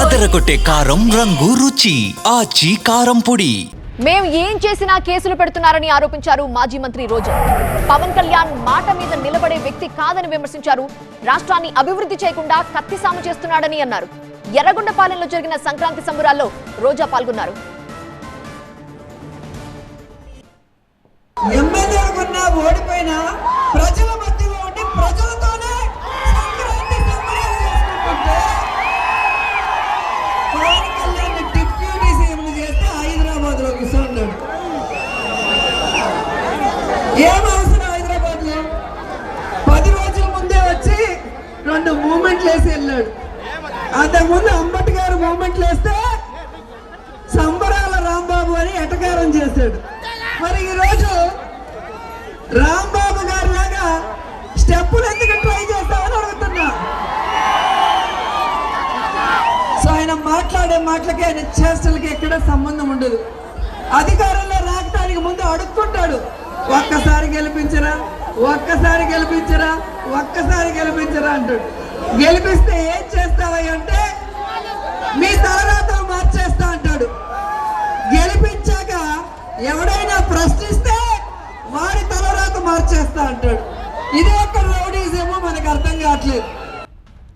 అదరగొట్టే కారం రంగు రుచి ఆచి కారం పొడి. మేం ఏం చేసినా కేసులు పెడుతున్నారని ఆరోపించారు మాజీ మంత్రి రోజా. పవన్ కళ్యాణ్ మాట మీద నిలబడే వ్యక్తి కాదని విమర్శించారు. రాష్ట్రాన్ని అభివృద్ధి చేయకుండా కత్తిసాము చేస్తున్నాడని అన్నారు. ఎర్రగొండపాలెంలో జరిగిన సంక్రాంతి సంబురాల్లో రోజా పాల్గొన్నారు. ఏం అవసరం హైదరాబాద్లో పది రోజుల ముందే వచ్చి రెండు మూమెంట్లు వేసి వెళ్ళాడు. అంతకుముందు అంబటి గారు మూమెంట్లు వేస్తే సంబరాల రాంబాబు అని ఎటకారం చేశాడు. మరి ఈరోజు రాంబాబు గారి లాగా స్టెప్పులు ఎందుకు ట్రై చేస్తామని అడుగుతున్నా. సో ఆయన మాట్లాడే మాటలకి ఆయన చేష్టలకి ఎక్కడ సంబంధం ఉండదు. అధికారం ఒక్కసారి గెలిపించరా? ఒక్కసారి గెలిపించరా? ఒక్కసారి గెలిపించరా అంటాడు. గెలిపిస్తే ఏం చేస్తావయ్య అంటే మీ తలరాతలు మార్చేస్తా అంటాడు. గెలిపించాక ఎవడైనా ప్రశ్నిస్తే వాడి తలరాత మార్చేస్తా అంటాడు. ఇది ఒక్క రౌడీజేమో మనకు అర్థం కావట్లేదు.